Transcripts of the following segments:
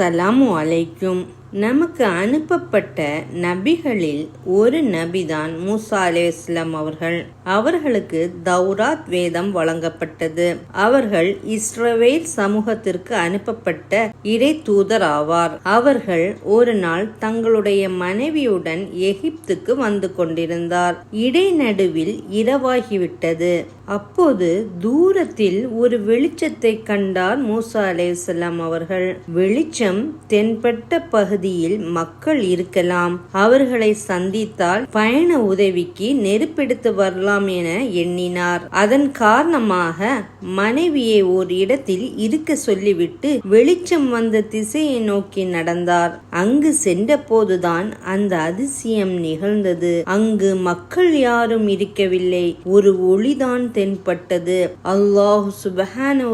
அஸ்ஸலாமு அலைக்கும். நமக்கு அனுப்பப்பட்ட நபிகளில் ஒரு நபிதான் மூசா அலைஹிஸ்ஸலாம் அவர்கள். அவர்களுக்கு தௌராத் வேதம் வழங்கப்பட்டது. அவர்கள் இஸ்ரவேல் சமூகத்திற்கு அனுப்பப்பட்ட இறை தூதர் ஆவார். அவர்கள் ஒரு நாள் தங்களுடைய மனைவியுடன் எகிப்துக்கு வந்து கொண்டிருந்தார். இடைநடுவில் இரவாகிவிட்டது. அப்போது தூரத்தில் ஒரு வெளிச்சத்தை கண்டார் மூசா அலைஹிஸ்ஸலாம் அவர்கள். வெளிச்சம் தென்பட்ட பகுதியில் மக்கள் இருக்கலாம். அவர்களை சந்தித்தால் பயண உதவிக்கு நெருப்பெடுத்து வரலாம் என எண்ணினார். அதன் காரணமாக மனைவியை ஒரு இடத்தில் இருக்க சொல்லிவிட்டு வெளிச்சம் வந்த திசையை நோக்கி நடந்தார். அங்கு சென்றபோதுதான் அந்த அதிசயம் நிகழ்ந்தது. அங்கு மக்கள் யாரும் இருக்கவில்லை. ஒரு ஒளிதான் தென்பட்டது. அல்லாஹ் சுபஹான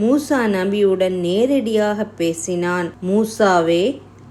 மூசா நபியுடன் நேரடியாக கூறினான் மூசாவே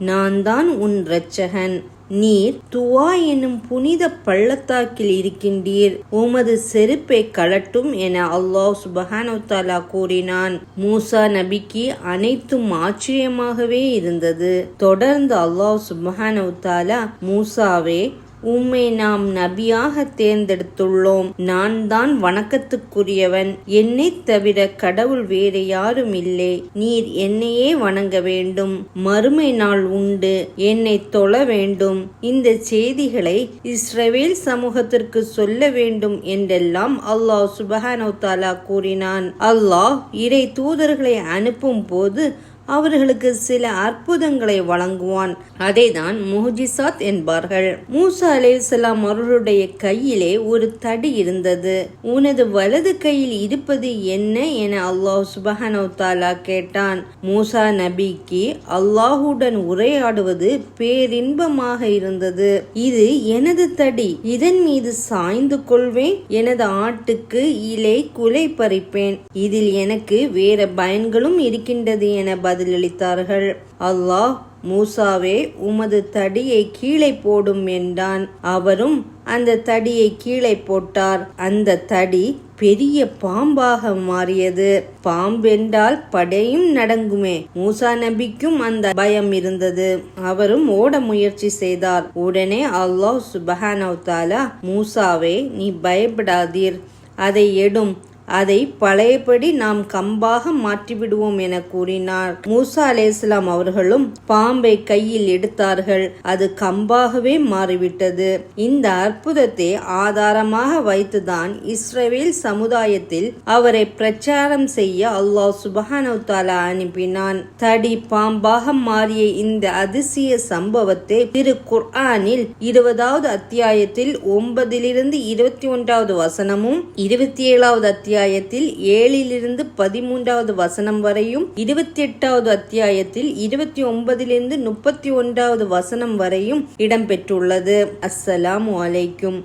நான் தான் உன் இரட்சகன். நீர் துவா எனும் புனித பள்ளத்தாக்கில் இருக்கின்றீர். உமது செருப்பை கலட்டும் என அல்லாஹ் சுபஹானு தாலா கூறினான். மூசா நபிக்கு அனைத்தும் ஆச்சரியமாகவே இருந்தது. தொடர்ந்து அல்லாஹ் சுபஹானு தாலா மூசாவே உம்மை நாம் நபியாக தேர்ந்தெடுத்துள்ளோம். நான் தான் வணக்கத்துக்குரியவன். என்னை தவிர கடவுள் வேறு யாரும் இல்லை. நீர் என்னையே வணங்க வேண்டும். மறுமை நாள் உண்டு. என்னை தொழ வேண்டும். இந்த செய்திகளை இஸ்ரவேல் சமூகத்திற்கு சொல்ல வேண்டும் என்றெல்லாம் அல்லாஹ் சுபஹானோ தாலா கூறினான். அல்லாஹ் இறை தூதர்களை அனுப்பும் போது அவர்களுக்கு சில அற்புதங்களை வழங்குவான். அதைதான் முஹஜிசாத் என்பார்கள். மூசா அலைஹிஸ்ஸலாம் அவர்களுடைய கையிலே ஒரு தடி இருந்தது. உனது வலது கையில் இருப்பது என்ன என அல்லாஹ் சுபஹனோ தாலா கேட்டான். மூசா நபிக்கு அல்லாஹுடன் உரையாடுவது பேரின்பமாக இருந்தது. இது எனது தடி இதன் மீது சாய்ந்து கொள்வேன். எனது ஆட்டுக்கு இலை குலை பறிப்பேன். இதில் எனக்கு வேற பயன்களும் இருக்கின்றது என பதிலளித்தார்கள். அல்லாஹ் மூசாவே உமது தடியை கீழே போடும் என்றான். அவரும் அந்த தடியை கீழே போட்டார். அந்த தடி பெரிய பாம்பாக மாறியது. பாம்பென்றால் படையும் நடங்குமே. மூசா நபிக்கும் அந்த பயம் இருந்தது. அவரும் ஓட முயற்சி செய்தார். உடனே அல்லாஹ் சுபஹானவ் தாலா மூசாவே நீ பயப்படாதீர். அதை எடும். அதை பழையபடி நாம் கம்பாக மாற்றிவிடுவோம் என கூறினார். மூசா அலேஸ்லாம் அவர்களும் பாம்பை கையில் எடுத்தார்கள். அது கம்பாகவே மாறிவிட்டது. இந்த அற்புதத்தை ஆதாரமாக வைத்துதான் இஸ்ரேல் சமுதாயத்தில் அவரை பிரச்சாரம் செய்ய அல்லாஹ் சுபஹானவுத்தாலா அனுப்பினான். தடி பாம்பாக மாறிய இந்த அதிசய சம்பவத்தை திரு குர்ஆனில் இருபதாவது அத்தியாயத்தில் ஒன்பதிலிருந்து இருபத்தி ஒன்றாவது வசனமும் இருபத்தி ஏழாவது அத்தியாயம் அத்தியாயத்தில் ஏழிலிருந்து பதிமூன்றாவது வசனம் வரையும் இருபத்தி எட்டாவது அத்தியாயத்தில் இருபத்தி ஒன்பதிலிருந்து முப்பத்தி ஒன்றாவது வசனம் வரையும் இடம்பெற்றுள்ளது. அஸ்ஸலாம் வலைக்கும்